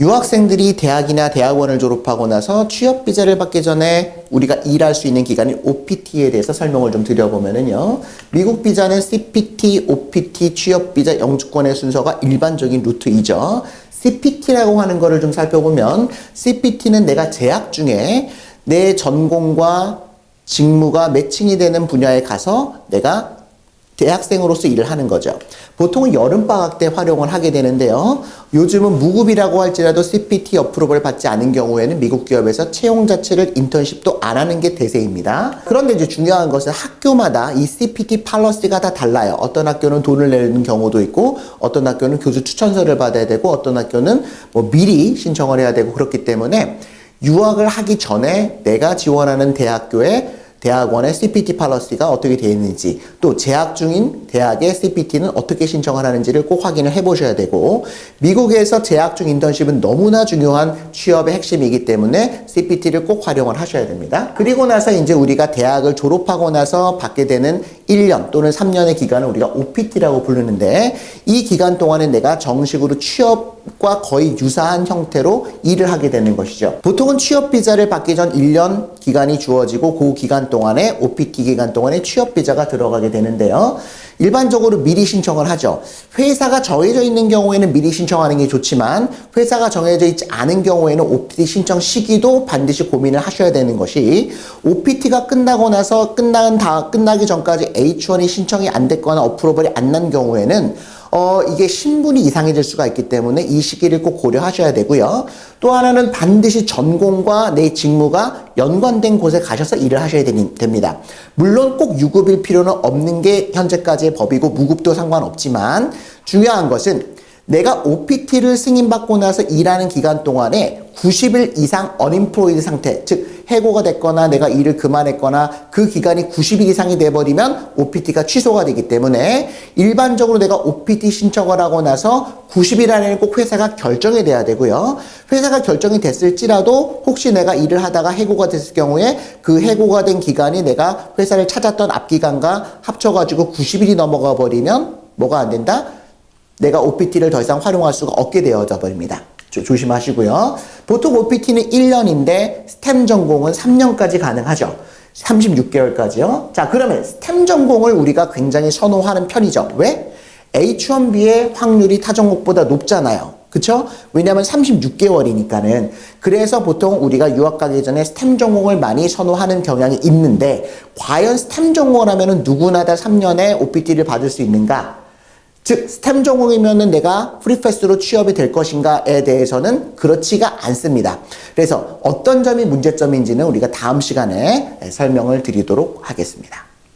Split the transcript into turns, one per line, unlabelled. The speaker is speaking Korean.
유학생들이 대학이나 대학원을 졸업하고 나서 취업 비자를 받기 전에 우리가 일할 수 있는 기간인 OPT에 대해서 설명을 좀 드려보면은요. 미국 비자는 CPT, OPT, 취업 비자 영주권의 순서가 일반적인 루트이죠. CPT라고 하는 거를 좀 살펴보면 CPT는 내가 재학 중에 내 전공과 직무가 매칭이 되는 분야에 가서 내가 대학생으로서 일을 하는 거죠. 보통은 여름방학 때 활용을 하게 되는데요. 요즘은 무급이라고 할지라도 CPT 어프로벌 받지 않은 경우에는 미국 기업에서 채용 자체를 인턴십도 안 하는 게 대세입니다. 그런데 이제 중요한 것은 학교마다 이 CPT 팔러시가 다 달라요. 어떤 학교는 돈을 내는 경우도 있고, 어떤 학교는 교수 추천서를 받아야 되고, 어떤 학교는 뭐 미리 신청을 해야 되고 그렇기 때문에 유학을 하기 전에 내가 지원하는 대학교에 대학원의 CPT 팔러시가 어떻게 되어 있는지 또 재학 중인 대학의 CPT는 어떻게 신청을 하는지를 꼭 확인을 해 보셔야 되고 미국에서 재학 중 인턴십은 너무나 중요한 취업의 핵심이기 때문에 CPT를 꼭 활용을 하셔야 됩니다. 그리고 나서 이제 우리가 대학을 졸업하고 나서 받게 되는 1년 또는 3년의 기간을 우리가 OPT라고 부르는데 이 기간 동안에 내가 정식으로 취업 과 거의 유사한 형태로 일을 하게 되는 것이죠. 보통은 취업 비자를 받기 전 1년 기간이 주어지고 그 기간 동안에 OPT 기간 동안에 취업 비자가 들어가게 되는데요. 일반적으로 미리 신청을 하죠. 회사가 정해져 있는 경우에는 미리 신청하는 게 좋지만 회사가 정해져 있지 않은 경우에는 OPT 신청 시기도 반드시 고민을 하셔야 되는 것이 OPT가 끝나고 나서 끝난 다 끝나기 전까지 H1이 신청이 안 됐거나 어프로벌이 안 난 경우에는 어, 이게 신분이 이상해질 수가 있기 때문에 이 시기를 꼭 고려하셔야 되고요. 또 하나는 반드시 전공과 내 직무가 연관된 곳에 가셔서 일을 하셔야 됩니다. 물론 꼭 유급일 필요는 없는 게 현재까지의 법이고 무급도 상관없지만 중요한 것은 내가 OPT를 승인받고 나서 일하는 기간 동안에 90일 이상 어님플로이드 상태, 즉 해고가 됐거나 내가 일을 그만했거나 그 기간이 90일 이상이 돼버리면 OPT가 취소가 되기 때문에 일반적으로 내가 OPT 신청을 하고 나서 90일 안에는 꼭 회사가 결정이 돼야 되고요. 회사가 결정이 됐을지라도 혹시 내가 일을 하다가 해고가 됐을 경우에 그 해고가 된 기간이 내가 회사를 찾았던 앞기간과 합쳐가지고 90일이 넘어가 버리면 뭐가 안 된다? 내가 OPT를 더 이상 활용할 수가 없게 되어져 버립니다. 조, 조심하시고요. 보통 OPT는 1년인데 스템 전공은 3년까지 가능하죠. 36개월까지요. 자, 그러면 스템 전공을 우리가 굉장히 선호하는 편이죠. 왜? H1B의 확률이 타 종목보다 높잖아요. 그쵸? 왜냐면 36개월이니까는. 그래서 보통 우리가 유학 가기 전에 스템 전공을 많이 선호하는 경향이 있는데, 과연 스템 전공을 하면은 누구나 다 3년에 OPT를 받을 수 있는가? 즉 스템 전공이면은 내가 프리패스로 취업이 될 것인가에 대해서는 그렇지가 않습니다. 그래서 어떤 점이 문제점인지는 우리가 다음 시간에 설명을 드리도록 하겠습니다.